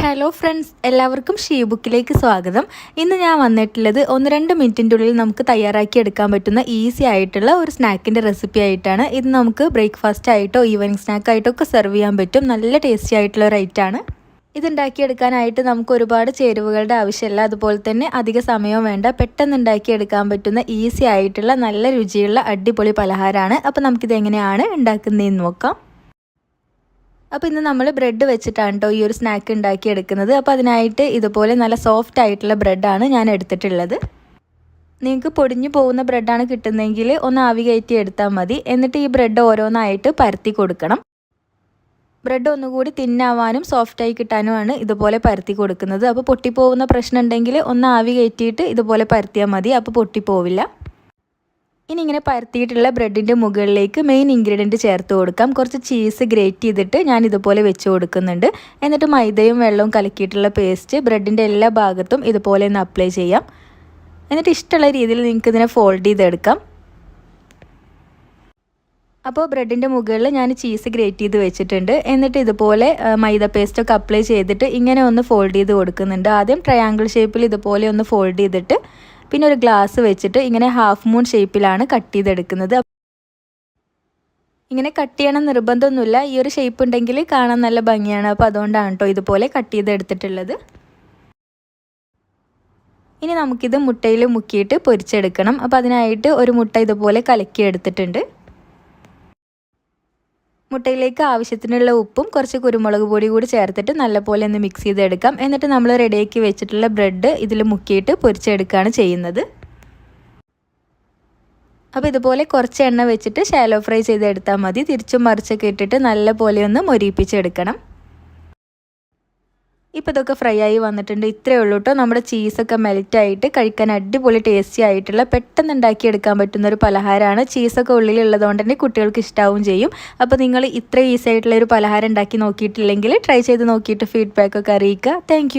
Hello friends എല്ലാവർക്കും she ബുക്കിലേക്ക് സ്വാഗതം. ഇന്ന് ഞാൻ വന്നിട്ടുള്ളത് ഒന്ന് രണ്ട് മിനിറ്റിന്റെ ഉള്ളിൽ നമുക്ക് തയ്യാറാക്കി എടുക്കാൻ പറ്റുന്ന ഈസി ആയിട്ടുള്ള ഒരു സ്നാക്കിന്റെ റെസിപ്പി ആയിട്ടാണ്. ഇത് നമുക്ക് ബ്രേക്ക്ഫാസ്റ്റ് ആയിട്ടോ ഈവനിങ് സ്നാക്കായിട്ടോ ഒക്കെ സെർവ് ചെയ്യാൻ പറ്റും. നല്ല ടേസ്റ്റി ആയിട്ടുള്ള ഒരു ഐറ്റാണ് ഇതുണ്ടാക്കിയെടുക്കാനായിട്ട് നമുക്ക് ഒരുപാട് ചേരുവകളുടെ ആവശ്യമില്ല. അതുപോലെ തന്നെ അധിക സമയവും വേണ്ട. പെട്ടെന്ന് ഉണ്ടാക്കിയെടുക്കാൻ പറ്റുന്ന ഈസി ആയിട്ടുള്ള നല്ല രുചിയുള്ള അടിപൊളി പലഹാരമാണ്. അപ്പോൾ നമുക്കിത് എങ്ങനെയാണ് ഉണ്ടാക്കുന്നതെന്ന് നോക്കാം. അപ്പോൾ ഇന്ന് നമ്മൾ ബ്രെഡ് വെച്ചിട്ടാണ് കേട്ടോ ഈ ഒരു സ്നാക്ക് ഉണ്ടാക്കി എടുക്കുന്നത്. അപ്പോൾ അതിനായിട്ട് ഇതുപോലെ നല്ല സോഫ്റ്റ് ആയിട്ടുള്ള ബ്രെഡാണ് ഞാൻ എടുത്തിട്ടുള്ളത്. നിങ്ങൾക്ക് പൊടിഞ്ഞു പോകുന്ന ബ്രെഡാണ് കിട്ടുന്നതെങ്കിൽ ഒന്ന് ആവി കയറ്റി എടുത്താൽ മതി. എന്നിട്ട് ഈ ബ്രെഡ് ഓരോന്നായിട്ട് പരത്തി കൊടുക്കണം. ബ്രെഡ് ഒന്നുകൂടി തിന്നാവാനും സോഫ്റ്റായി കിട്ടാനുമാണ് ഇതുപോലെ പരത്തി കൊടുക്കുന്നത്. അപ്പോൾ പൊട്ടിപ്പോകുന്ന പ്രശ്നം ഉണ്ടെങ്കിൽ ഒന്ന് ആവി കയറ്റിയിട്ട് ഇതുപോലെ പരത്തിയാൽ മതി. അപ്പോൾ പൊട്ടിപ്പോവില്ല. ഇനി ഇങ്ങനെ പരത്തിയിട്ടുള്ള ബ്രെഡിന്റെ മുകളിലേക്ക് മെയിൻ ഇൻഗ്രീഡിയന്റ് ചേർത്ത് കൊടുക്കാം. കുറച്ച് ചീസ് ഗ്രേറ്റ് ചെയ്തിട്ട് ഞാൻ ഇതുപോലെ വെച്ച് കൊടുക്കുന്നുണ്ട്. എന്നിട്ട് മൈദയും വെള്ളവും കലക്കിയിട്ടുള്ള പേസ്റ്റ് ബ്രെഡിന്റെ എല്ലാ ഭാഗത്തും ഇതുപോലെ ഒന്ന് അപ്ലൈ ചെയ്യാം. എന്നിട്ട് ഇഷ്ടമുള്ള രീതിയിൽ നിങ്ങൾക്ക് ഇതിനെ ഫോൾഡ് ചെയ്തെടുക്കാം. അപ്പോൾ ബ്രെഡിന്റെ മുകളിൽ ഞാൻ ചീസ് ഗ്രേറ്റ് ചെയ്ത് വെച്ചിട്ടുണ്ട്. എന്നിട്ട് ഇതുപോലെ മൈദ പേസ്റ്റൊക്കെ അപ്ലൈ ചെയ്തിട്ട് ഇങ്ങനെ ഒന്ന് ഫോൾഡ് ചെയ്ത് കൊടുക്കുന്നുണ്ട്. ആദ്യം ട്രയാങ്കിൾ ഷേപ്പിൽ ഇതുപോലെ ഒന്ന് ഫോൾഡ് ചെയ്തിട്ട് പിന്നെ ഒരു ഗ്ലാസ് വെച്ചിട്ട് ഇങ്ങനെ ഹാഫ് മൂൺ ഷേപ്പിലാണ് കട്ട് ചെയ്തെടുക്കുന്നത്. ഇങ്ങനെ കട്ട് ചെയ്യണം നിർബന്ധമൊന്നുമില്ല. ഈ ഒരു ഷേപ്പ് ഉണ്ടെങ്കിൽ കാണാൻ നല്ല ഭംഗിയാണ്. അപ്പോൾ അതുകൊണ്ടാണ് കേട്ടോ ഇതുപോലെ കട്ട് ചെയ്തെടുത്തിട്ടുള്ളത്. ഇനി നമുക്കിത് മുട്ടയിൽ മുക്കിയിട്ട് പൊരിച്ചെടുക്കണം. അപ്പോൾ അതിനായിട്ട് ഒരു മുട്ട ഇതുപോലെ കലക്കി എടുത്തിട്ടുണ്ട് മുട്ടയിലേക്ക് ആവശ്യത്തിനുള്ള ഉപ്പും കുറച്ച് കുരുമുളക് പൊടി കൂടി ചേർത്തിട്ട് നല്ലപോലെ ഒന്ന് മിക്സ് ചെയ്തെടുക്കാം. എന്നിട്ട് നമ്മൾ റെഡിയാക്കി വെച്ചിട്ടുള്ള ബ്രെഡ് ഇതിൽ മുക്കിയിട്ട് പൊരിച്ചെടുക്കുകയാണ് ചെയ്യുന്നത്. അപ്പോൾ ഇതുപോലെ കുറച്ച് എണ്ണ വെച്ചിട്ട് ഷാലോ ഫ്രൈ ചെയ്തെടുത്താൽ മതി. തിരിച്ചും മറിച്ചൊക്കെ ഇട്ടിട്ട് നല്ലപോലെ ഒന്ന് മൊരിപ്പിച്ചെടുക്കണം ഇപ്പോൾ ഇതൊക്കെ ഫ്രൈ ആയി വന്നിട്ടുണ്ട്. ഇത്രയേ ഉള്ളൂ കേട്ടോ നമ്മുടെ ചീസൊക്കെ മെൽറ്റായിട്ട് കഴിക്കാൻ അടിപൊളി ടേസ്റ്റി ആയിട്ടുള്ള പെട്ടെന്ന് ഉണ്ടാക്കിയെടുക്കാൻ പറ്റുന്ന ഒരു പലഹാരമാണ്. ചീസൊക്കെ ഉള്ളിലുള്ളതുകൊണ്ട് തന്നെ കുട്ടികൾക്ക് ഇഷ്ടാവും ചെയ്യും. അപ്പോൾ നിങ്ങൾ ഇത്ര ഈസി ആയിട്ടുള്ള ഒരു പലഹാരം ഉണ്ടാക്കി നോക്കിയിട്ടില്ലെങ്കിൽ ട്രൈ ചെയ്ത് നോക്കിയിട്ട് ഫീഡ്ബാക്ക് ഒക്കെ അറിയിക്കുക. താങ്ക്